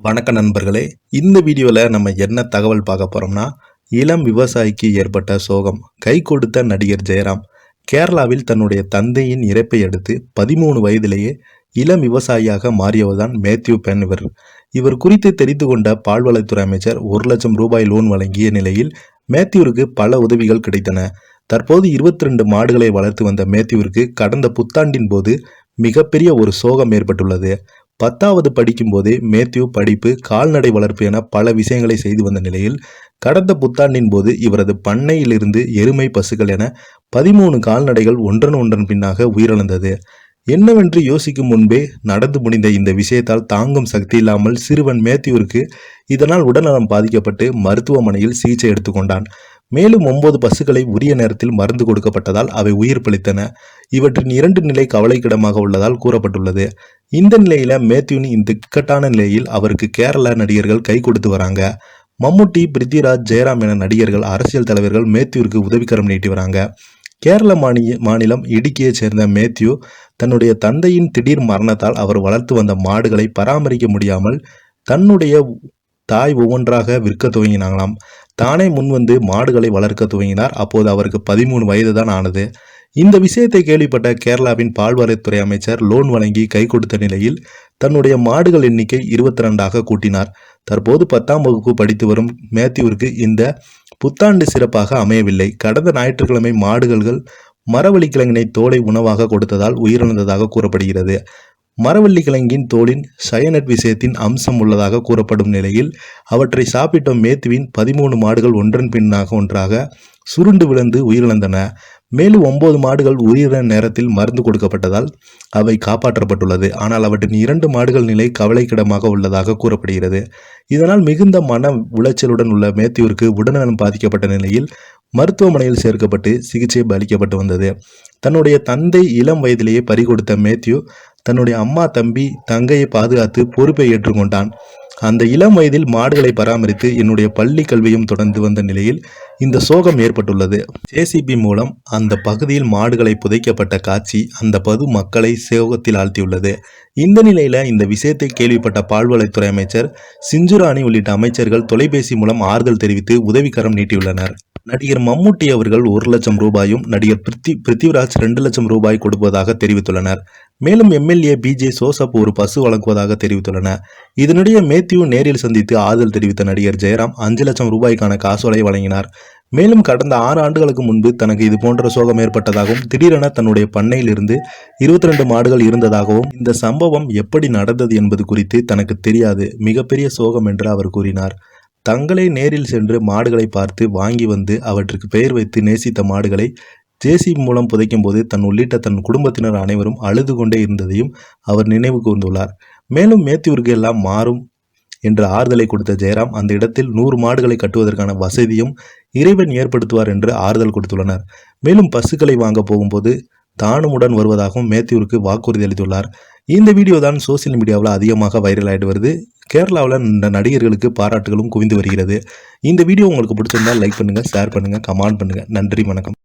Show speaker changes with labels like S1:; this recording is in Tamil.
S1: வணக்க நண்பர்களே. இந்த வீடியோவில் நம்ம என்ன தகவல் பார்க்க போகிறோம்னா இளம் விவசாயிக்கு ஏற்பட்ட சோகம். கை கொடுத்த நடிகர் ஜெயராம் கேரளாவில் தன்னுடைய தந்தையின் இறப்பை அடுத்து பதிமூணு வயதிலேயே இளம் விவசாயியாக மாறியவர்தான் மேத்யூ பென் இவர். இவர் குறித்து தெரிந்து கொண்ட பால்வளத்துறை அமைச்சர் ஒரு லட்சம் ரூபாய் லோன் வழங்கிய நிலையில் மேத்யூருக்கு பல உதவிகள் கிடைத்தன. தற்போது இருபத்தி ரெண்டு மாடுகளை வளர்த்து வந்த மேத்யூவிற்கு கடந்த புத்தாண்டின் போது மிகப்பெரிய ஒரு சோகம் ஏற்பட்டுள்ளது. பத்தாவது படிக்கும்போதே மேத்யூ படிப்பு கால்நடை வளர்ப்பு என பல விஷயங்களை செய்து வந்த நிலையில் கடந்த புத்தாண்டின் போது இவரது பண்ணையிலிருந்து எருமை பசுக்கள் என பதிமூணு கால்நடைகள் ஒன்றன் ஒன்றன் பின்னாக உயிரிழந்தது. என்னவென்று யோசிக்கும் முன்பே நடந்து முடிந்த இந்த விஷயத்தால் தாங்கும் சக்தி இல்லாமல் சிறுவன் மேத்யூவிற்கு இதனால் உடல்நலம் பாதிக்கப்பட்டு மருத்துவமனையில் சிகிச்சை எடுத்துக்கொண்டான். மேலும் ஒன்பது பசுக்களை உரிய நேரத்தில் மருந்து கொடுக்கப்பட்டதால் அவை உயிர் பிழைத்தன. இவற்றின் இரண்டு நிலை கவலைக்கிடமாக உள்ளதால் கூறப்பட்டுள்ளது. இந்த நிலையில மேத்யூன் இந்த இக்கட்டான நிலையில் அவருக்கு கேரள நடிகர்கள் கை கொடுத்து வராங்க. மம்முட்டி பிருத்திராஜ் ஜெயராம் என நடிகர்கள் அரசியல் தலைவர்கள் மேத்யூருக்கு உதவிக்கரம் நீட்டி வராங்க. கேரள மாநில மாநிலம் இடுக்கியைச் சேர்ந்த மேத்யூ தன்னுடைய தந்தையின் திடீர் மரணத்தால் அவர் வளர்த்து வந்த மாடுகளை பராமரிக்க முடியாமல் தன்னுடைய தாய் ஒவ்வொன்றாக விற்க துவங்கினாங்களாம். தானே முன்வந்து மாடுகளை வளர்க்க துவங்கினார். அப்போது அவருக்கு பதிமூணு வயது தான் ஆனது. இந்த விஷயத்தை கேள்விப்பட்ட கேரளாவின் பால்வரைத்துறை அமைச்சர் லோன் வழங்கி கை கொடுத்த நிலையில் தன்னுடைய மாடுகள் எண்ணிக்கை இருபத்தி ரெண்டாக கூட்டினார். தற்போது பத்தாம் வகுப்பு படித்து வரும் மேத்யூவிற்கு இந்த புத்தாண்டு சிறப்பாக அமையவில்லை. கடந்த ஞாயிற்றுக்கிழமை மாடுகள்கள் மரவள்ளி கிழங்கினை தோலை உணவாக கொடுத்ததால் உயிரிழந்ததாக கூறப்படுகிறது. மரவள்ளி கிழங்கின் தோலின் சயனட் விஷயத்தின் அம்சம் உள்ளதாக கூறப்படும் நிலையில் அவற்றை சாப்பிட்ட மேத்துவின் பதிமூணு மாடுகள் ஒன்றன் பின்னாக ஒன்றாக சுருண்டு விழுந்து உயிரிழந்தன. மேலும் ஒன்பது மாடுகள் உயிரிழந்த நேரத்தில் மருந்து கொடுக்கப்பட்டதால் அவை காப்பாற்றப்பட்டுள்ளது. ஆனால் அவற்றின் இரண்டு மாடுகள் நிலை கவலைக்கிடமாக உள்ளதாக கூறப்படுகிறது. இதனால் மிகுந்த மன உளைச்சலுடன் உள்ள மேத்யூருக்கு உடல்நலம் பாதிக்கப்பட்ட நிலையில் மருத்துவமனையில் சேர்க்கப்பட்டு சிகிச்சை அளிக்கப்பட்டு வந்தது. தன்னுடைய தந்தை இளம் வயதிலேயே பறிகொடுத்த மேத்யூ தன்னுடைய அம்மா தம்பி தங்கையை பாதுகாத்து பொறுப்பை ஏற்றுக்கொண்டான். அந்த இளம் வயதில் மாடுகளை பராமரித்து என்னுடைய பள்ளி கல்வியும் தொடர்ந்து வந்த நிலையில் இந்த சோகம் ஏற்பட்டுள்ளது. ஜேசிபி மூலம் அந்த பகுதியில் மாடுகளை புதைக்கப்பட்ட காட்சி அந்த பது மக்களை சோகத்தில் ஆழ்த்தியுள்ளது. இந்த நிலையில இந்த விஷயத்தை கேள்விப்பட்ட பால்வளத்துறை அமைச்சர் சிஞ்சுராணி உள்ளிட்ட அமைச்சர்கள் தொலைபேசி மூலம் ஆறுதல் தெரிவித்து உதவிக்கரம் நீட்டியுள்ளனர். நடிகர் மம்முட்டி அவர்கள் ஒரு லட்சம் ரூபாயும் நடிகர் பிருத்தி பிருத்திவிராஜ் ரெண்டு லட்சம் ரூபாய் கொடுப்பதாக தெரிவித்துள்ளனர். மேலும் எம்எல்ஏ பிஜே சோசப் ஒரு பசு வழங்குவதாக தெரிவித்துள்ளனர். இதனிடையே மேத்யூ நேரில் சந்தித்து ஆதல் தெரிவித்த நடிகர் ஜெயராம் அஞ்சு லட்சம் ரூபாய்க்கான காசோலை வழங்கினார். மேலும் கடந்த ஆறு ஆண்டுகளுக்கு முன்பு தனக்கு இது போன்ற சோகம் ஏற்பட்டதாகவும் திடீரென தன்னுடைய பண்ணையில் இருந்து இருபத்தி ரெண்டு மாடுகள் இருந்ததாகவும் இந்த சம்பவம் எப்படி நடந்தது என்பது குறித்து தனக்கு தெரியாது. மிகப்பெரிய சோகம் என்று அவர் கூறினார். தங்களே நேரில் சென்று மாடுகளை பார்த்து வாங்கி வந்து அவற்றுக்கு பெயர் வைத்து நேசித்த மாடுகளை ஜேசிபி மூலம் புதைக்கும் போது தன் உள்ளிட்ட தன் குடும்பத்தினர் அனைவரும் அழுது கொண்டே இருந்ததையும் அவர் நினைவு கூர்ந்துள்ளார். மேலும் மேத்தியூருக்கு எல்லாம் மாறும் என்ற ஆறுதலை கொடுத்த ஜெயராம் அந்த இடத்தில் நூறு மாடுகளை கட்டுவதற்கான வசதியும் இறைவன் ஏற்படுத்துவார் என்று ஆறுதல் கொடுத்துள்ளனர். மேலும் பசுக்களை வாங்க போகும்போது தானுமுடன் வருவதாகவும் மேத்யூருக்கு வாக்குறுதி அளித்துள்ளார். இந்த வீடியோ தான் சோசியல் மீடியாவில் அதிகமாக வைரல் ஆகிட்டு வருது. கேரளாவில் இந்த நடிகர்களுக்கு பாராட்டுகளும் குவிந்து வருகிறது. இந்த வீடியோ உங்களுக்கு பிடிச்சிருந்தால் லைக் பண்ணுங்கள் ஷேர் பண்ணுங்கள் கமெண்ட் பண்ணுங்கள் நன்றி வணக்கம்.